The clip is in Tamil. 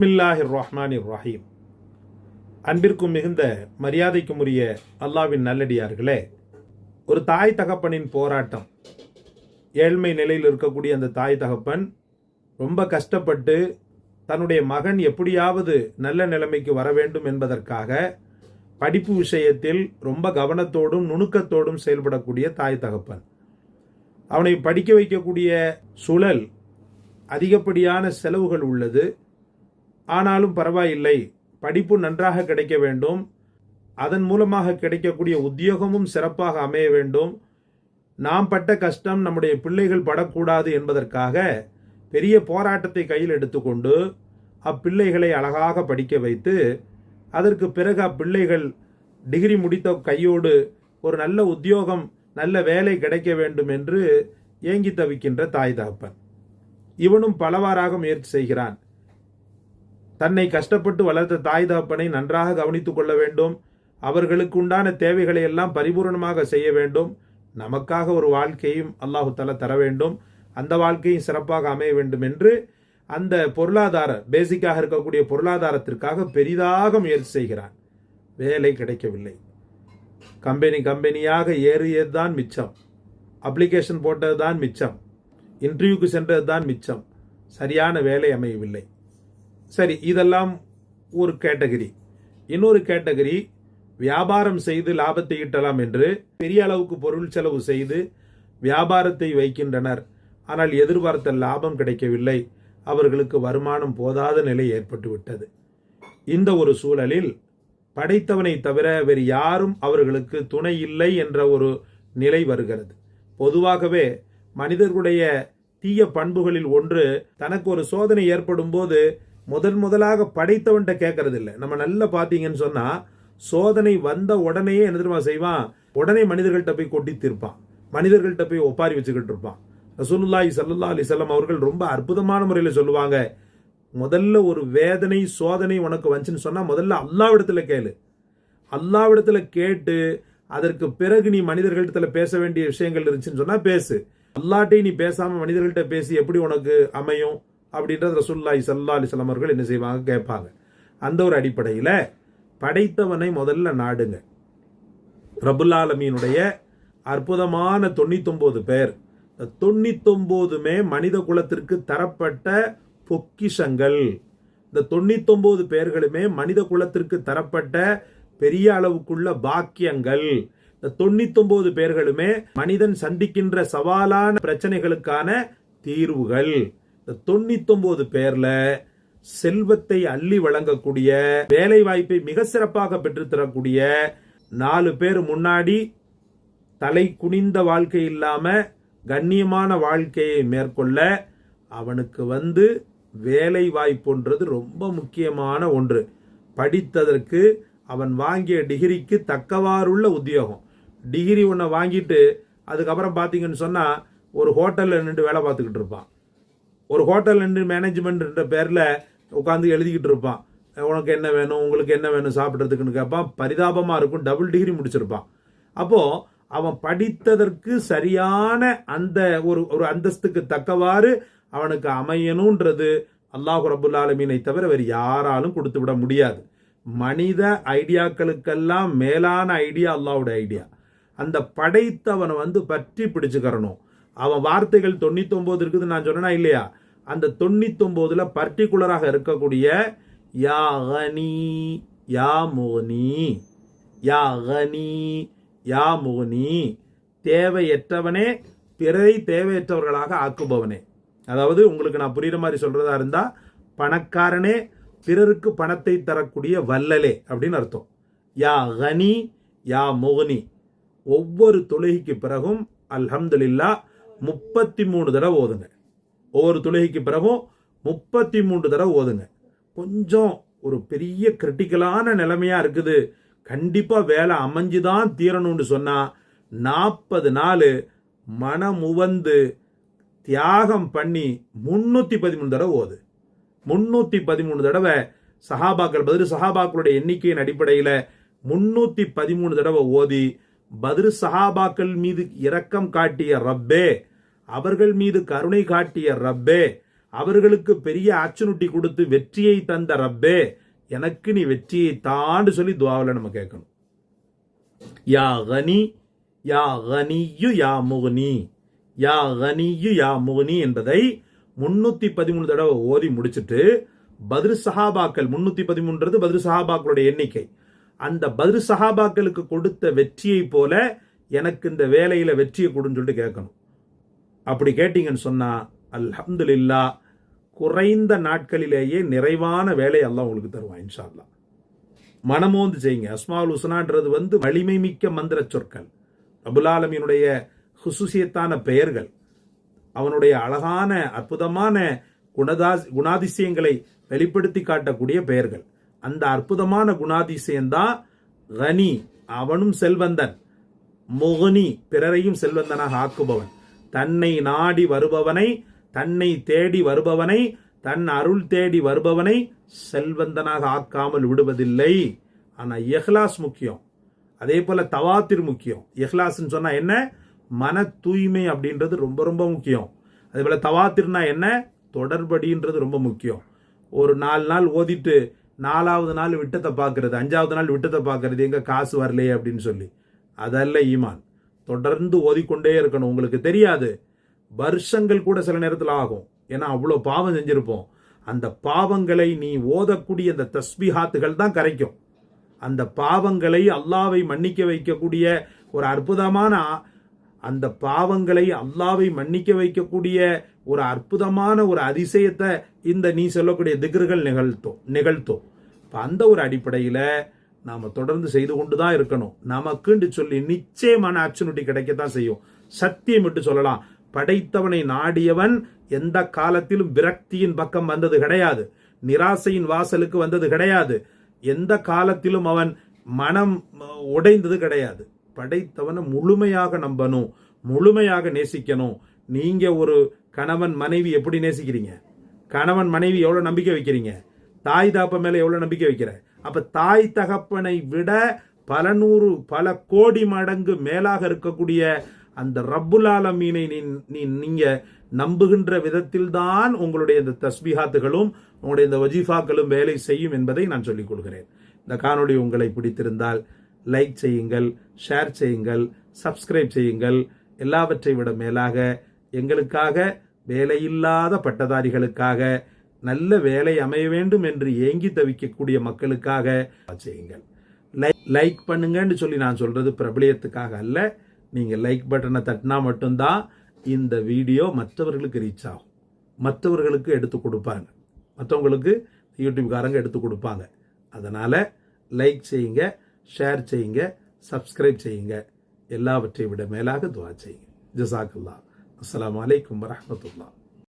பிஸ்மில்லாஹிர் ரஹ்மான் ரஹீம் அன்பிற்கும் மிகுந்த மரியாதைக்கும் உரிய அல்லாவின் நல்லடியார்களே ஒரு தாய் தகப்பனின் போராட்டம். ஏழ்மை நிலையில் இருக்கக்கூடிய அந்த தாய் தகப்பன் ரொம்ப கஷ்டப்பட்டு தன்னுடைய மகன் எப்படியாவது நல்ல நிலைமைக்கு வர வேண்டும் என்பதற்காக படிப்பு விஷயத்தில் ரொம்ப கவனத்தோடும் நுணுக்கத்தோடும் செயல்படக்கூடிய தாய் தகப்பன். அவனை படிக்க வைக்கக்கூடிய சூழல் அதிகப்படியான செலவுகள் உள்ளது. ஆனாலும் பரவாயில்லை. படிப்பு நன்றாக கிடைக்க வேண்டும். அதன் மூலமாக கிடைக்கக்கூடிய உத்தியோகமும் சிறப்பாக அமைய வேண்டும். நாம் பட்ட கஷ்டம் நம்முடைய பிள்ளைகள் படக்கூடாது என்பதற்காக பெரிய போராட்டத்தை கையில் எடுத்துக்கொண்டு அப்பிள்ளைகளை அழகாக படிக்க வைத்து அதற்கு பிறகு அப்பிள்ளைகள் டிகிரி முடித்த கையோடு ஒரு நல்ல உத்தியோகம் நல்ல வேலை கிடைக்க வேண்டும் என்று ஏங்கி தவிக்கின்ற தாய் தகப்பன். இவனும் பலவாறாக முயற்சி செய்கிறான். தன்னை கஷ்டப்பட்டு வளர்த்த தாய் தகப்பனை நன்றாக கவனித்துக் கொள்ள வேண்டும். அவர்களுக்கு உண்டான தேவைகளை எல்லாம் பரிபூரணமாக செய்ய வேண்டும். நமக்காக ஒரு வாழ்க்கையும் அல்லாஹு தலா தர வேண்டும். அந்த வாழ்க்கையும் சிறப்பாக அமைய வேண்டும் என்று அந்த பொருளாதார பேசிக்காக இருக்கக்கூடிய பொருளாதாரத்திற்காக பெரிதாக முயற்சி செய்கிறான். வேலை கிடைக்கவில்லை. கம்பெனி கம்பெனியாக ஏறியது தான் மிச்சம். அப்ளிகேஷன் போட்டது தான் மிச்சம். இன்டர்வியூக்கு சென்றது தான் மிச்சம். சரியான வேலை அமையவில்லை. சரி இதெல்லாம் ஒரு கேட்டகரி. இன்னொரு கேட்டகரி வியாபாரம் செய்து லாபத்தை ஈட்டலாம் என்று பெரிய அளவுக்கு பொருள் செலவு செய்து வியாபாரத்தை வைக்கின்றனர். ஆனால் எதிர்பார்த்த லாபம் கிடைக்கவில்லை. அவர்களுக்கு வருமானம் போதாத நிலை ஏற்பட்டுவிட்டது. இந்த ஒரு சூழலில் படைத்தவனை தவிர வேறு யாரும் அவர்களுக்கு துணை இல்லை என்ற ஒரு நிலை வருகிறது. பொதுவாகவே மனிதர்களுடைய தீய பண்புகளில் ஒன்று தனக்கு ஒரு சோதனை ஏற்படும் போது முதல் முதலாக படைத்தவன்கிட்ட கேட்கறது இல்லை நம்ம நல்லா பார்த்தீங்கன்னு சொன்னா சோதனை வந்த உடனேயே என்ன தெரியுமா செய்வான்? உடனே மனிதர்கள்ட்ட போய் கொட்டி தீர்ப்பான். மனிதர்கள்ட்ட போய் ஒப்பாரி வச்சுக்கிட்டு இருப்பான். ரசூலுல்லாய் சல்லா அலைஹி அவர்கள் ரொம்ப அற்புதமான முறையில் சொல்லுவாங்க முதல்ல ஒரு வேதனை சோதனை உனக்கு வந்துச்சுன்னு சொன்னா முதல்ல அல்லாவிடத்துல கேளு. அல்லாவிடத்துல கேட்டு அதற்கு பிறகு நீ மனிதர்களிடத்துல பேச வேண்டிய விஷயங்கள் இருந்துச்சுன்னு சொன்னா பேசு. அல்லாட்டையும் நீ பேசாம மனிதர்கள்ட்ட பேசி எப்படி உனக்கு அமையும்? அப்படின்றது ரசூல்லாய் சல்லா அலிஸ்லாம் அவர்கள் என்ன செய்வாங்க? கேட்பாங்க. அந்த ஒரு அடிப்படையில் படைத்தவனை முதல்ல நாடுங்க. ரபுல்லாலமீனுடைய அற்புதமான தொண்ணூத்தொன்பது பேர். தொண்ணூத்தொம்போதுமே மனித குலத்திற்கு தரப்பட்ட பொக்கிஷங்கள். இந்த தொண்ணூத்தொன்பது பேர்களுமே மனித குலத்திற்கு தரப்பட்ட பெரிய அளவுக்குள்ள பாக்கியங்கள். இந்த தொண்ணூத்தொன்பது பேர்களுமே மனிதன் சந்திக்கின்ற சவாலான பிரச்சனைகளுக்கான தீர்வுகள். தொண்ணூத்தொன்பது பேர்ல செல்வத்தை அள்ளி வழங்கக்கூடிய வேலை வாய்ப்பை மிக சிறப்பாக பெற்றுத்தரக்கூடிய நாலு பேர் முன்னாடி தலை குனிந்த வாழ்க்கை இல்லாம கண்ணியமான வாழ்க்கையை மேற்கொள்ள அவனுக்கு வந்து வேலை வாய்ப்புன்றது ரொம்ப முக்கியமான ஒன்று. படித்ததற்கு அவன் வாங்கிய டிகிரிக்கு தக்கவாறுள்ள உத்தியோகம். டிகிரி ஒன்றை வாங்கிட்டு அதுக்கப்புறம் பார்த்தீங்கன்னு சொன்னால் ஒரு ஹோட்டலில் நின்று வேலை பார்த்துக்கிட்டு இருப்பான். ஒரு ஹோட்டல் நின்று மேனேஜ்மெண்ட்ன்ற பேரில் உட்காந்து எழுதிக்கிட்டு இருப்பான். உனக்கு என்ன வேணும் உங்களுக்கு என்ன வேணும் சாப்பிட்றதுக்குன்னு கேட்பான். பரிதாபமாக இருக்கும் டபுள் டிகிரி முடிச்சிருப்பான். அப்போது அவன் படித்ததற்கு சரியான அந்த ஒரு ஒரு அந்தஸ்துக்கு தக்கவாறு அவனுக்கு அமையணுன்றது அல்லாஹு ரபுல் ஆலமீனை தவிர வேறு யாராலும் கொடுத்து விட முடியாது. மனித ஐடியாக்களுக்கெல்லாம் மேலான ஐடியா அல்லாஹ்வுடைய ஐடியா. அந்த படைத்தவனை வந்து பற்றி பிடிச்சுக்கிறணும். அவன் வார்த்தைகள் தொண்ணூத்தொம்போது இருக்குது நான் சொன்னா இல்லையா? அந்த தொண்ணூத்தொன்பதுல பர்டிகுலராக இருக்கக்கூடிய யா கனி யா மோனி யா கனி யா மோனி தேவையற்றவனே பிறரை தேவையற்றவர்களாக ஆக்குபவனே. அதாவது உங்களுக்கு நான் புரியுற மாதிரி சொல்றதா இருந்தா பணக்காரனே பிறருக்கு பணத்தை தரக்கூடிய வல்லலே அப்படின்னு அர்த்தம். யா கனி யா மோகனி. ஒவ்வொரு தொழுகைக்கு பிறகும் அல்ஹம்துலில்லா முப்பத்தி மூணு தடவை ஓதுங்க. ஒவ்வொரு தொழுகைக்கு பிறகும் முப்பத்தி மூன்று தடவை ஓதுங்க. கொஞ்சம் ஒரு பெரிய கிரிட்டிக்கலான நிலைமையாக இருக்குது. கண்டிப்பாக வேலை அமைஞ்சு தான் தீரணும்னு சொன்னால் நாற்பது நாள் மனமுவந்து தியாகம் பண்ணி முந்நூற்றி பதிமூணு தடவை ஓது. முந்நூற்றி பதிமூணு தடவை சஹாபாக்கள் பதில் சஹாபாக்களுடைய எண்ணிக்கையின் அடிப்படையில் முன்னூற்றி பதிமூணு தடவை ஓதி பதில் சஹாபாக்கள் மீது இரக்கம் காட்டிய ரப்பே அவர்கள் மீது கருணை காட்டிய ரப்பே அவர்களுக்கு பெரிய ஆச்சுனுட்டி கொடுத்து வெற்றியை தந்த ரப்பே எனக்கு நீ வெற்றியை தாண்டு சொல்லி துவாவில் நம்ம கேட்கணும். யா கனி யா கனியு யா முகனி. யா கனியு யா முகனி என்பதை முன்னூத்தி பதிமூணு தடவை ஓதி முடிச்சிட்டு பதிரு சஹாபாக்கள் முன்னூத்தி பதிமூன்றது பதிரு சஹாபாக்களுடைய எண்ணிக்கை. அந்த பதிரு சஹாபாக்களுக்கு கொடுத்த வெற்றியை போல எனக்கு இந்த வேலையில வெற்றியை கொடுன்னு சொல்லிட்டு கேட்கணும். அப்படி கேட்டீங்கன்னு சொன்னா அல்ஹம்துலில்லா குறைந்த நாட்களிலேயே நிறைவான வேலை எல்லாம் உங்களுக்கு தருவான் இன்ஷால்லா மனமோந்து செய்யுங்க. அஸ்மாவுல் உசனான்றது வந்து வலிமை மிக்க மந்திர சொற்கள் அபுலாலமினுடைய ஹுசுசியத்தான பெயர்கள். அவனுடைய அழகான அற்புதமான குணதா குணாதிசயங்களை வெளிப்படுத்தி காட்டக்கூடிய பெயர்கள். அந்த அற்புதமான குணாதிசயம்தான் கனி அவனும் செல்வந்தன். முகனி பிறரையும் செல்வந்தனாக ஆக்குபவன். தன்னை நாடி வருபவனை தன்னை தேடி வருபவனை தன் அருள் தேடி வருபவனை செல்வந்தனாக ஆக்காமல் விடுவதில்லை. ஆனால் எஹ்லாஸ் முக்கியம். அதே போல் தவாத்திர் முக்கியம். எஹ்லாஸ்ன்னு சொன்னால் என்ன? மன தூய்மை அப்படின்றது ரொம்ப ரொம்ப முக்கியம். அதே போல் தவாத்திர்னா என்ன? தொடர்படின்றது ரொம்ப முக்கியம். ஒரு நாலு நாள் ஓதிட்டு நாலாவது நாள் விட்டத்தை பார்க்கறது அஞ்சாவது நாள் விட்டத்தை பார்க்கறது எங்கே காசு வரலையே அப்படின்னு சொல்லி. அதல்ல ஈமான். தொடர்ந்து ஓதிக்கொண்டே இருக்கணும். உங்களுக்கு தெரியாது. வருஷங்கள் கூட சில நேரத்தில் ஆகும். ஏன்னா அவ்வளோ பாவம் செஞ்சுருப்போம். அந்த பாவங்களை நீ ஓதக்கூடிய அந்த தஸ்பிஹாத்துகள் தான் கரைக்கும். அந்த பாவங்களை அல்லாவை மன்னிக்க வைக்கக்கூடிய ஒரு அற்புதமான அந்த பாவங்களை அல்லாவை மன்னிக்க வைக்கக்கூடிய ஒரு அற்புதமான ஒரு அதிசயத்தை இந்த நீ சொல்லக்கூடிய திகர்கள் நிகழ்த்தும் நிகழ்த்தும். இப்போ அந்த ஒரு அடிப்படையில் நாம தொடர்ந்து செய்து கொண்டு தான் இருக்கணும். நமக்குன்னு சொல்லி நிச்சயமான ஆப்பர்ச்சுனிட்டி கிடைக்கத்தான் செய்யும். சத்தியம் விட்டு சொல்லலாம். படைத்தவனை நாடியவன் எந்த காலத்திலும் விரக்தியின் பக்கம் வந்தது கிடையாது. நிராசையின் வாசலுக்கு வந்தது கிடையாது. எந்த காலத்திலும் அவன் மனம் உடைந்தது கிடையாது. படைத்தவனை முழுமையாக நம்பணும். முழுமையாக நேசிக்கணும். நீங்க ஒரு கணவன் மனைவி எப்படி நேசிக்கிறீங்க? கணவன் மனைவி எவ்வளோ நம்பிக்கை வைக்கிறீங்க? தாய் தாப்ப மேலே எவ்வளோ நம்பிக்கை வைக்கிறேன் அப்ப தாய் தகப்பனை விட பல நூறு பல கோடி மடங்கு மேலாக இருக்கக்கூடிய அந்த ரப்புல் ஆலமீனை நீ நீ நீங்க நம்புகின்ற விதத்தில்தான் உங்களுடைய இந்த தஸ்பிஹாத்துகளும் உங்களுடைய இந்த வஜீஃபாக்களும் வேலை செய்யும் என்பதை நான் சொல்லிக் கொள்கிறேன். இந்த காணொளி உங்களை பிடித்திருந்தால் லைக் செய்யுங்கள் ஷேர் செய்யுங்கள் சப்ஸ்கிரைப் செய்யுங்கள். எல்லாவற்றை விட மேலாக எங்களுக்காக வேலையில்லாத பட்டதாரிகளுக்காக நல்ல வேலை அமைய வேண்டும் என்று ஏங்கி தவிக்கக்கூடிய மக்களுக்காக செய்யுங்கள். லைக் லைக் பண்ணுங்கன்னு சொல்லி நான் சொல்றது பிரபலியத்துக்காக அல்ல. நீங்க லைக் பட்டனை தட்டினா மட்டும்தான் இந்த வீடியோ மற்றவர்களுக்கு ரீச் ஆகும். மற்றவர்களுக்கு எடுத்து கொடுப்பாங்க. மற்றவங்களுக்கு யூடியூப்காரங்க எடுத்து கொடுப்பாங்க. அதனால லைக் செய்யுங்க ஷேர் செய்யுங்க சப்ஸ்கிரைப் செய்யுங்க. எல்லாவற்றை விட மேலாக துவா செய்யுங்க. ஜசாக்குல்லா அஸ்லாம் வலைக்கம் வரமத்துல்லா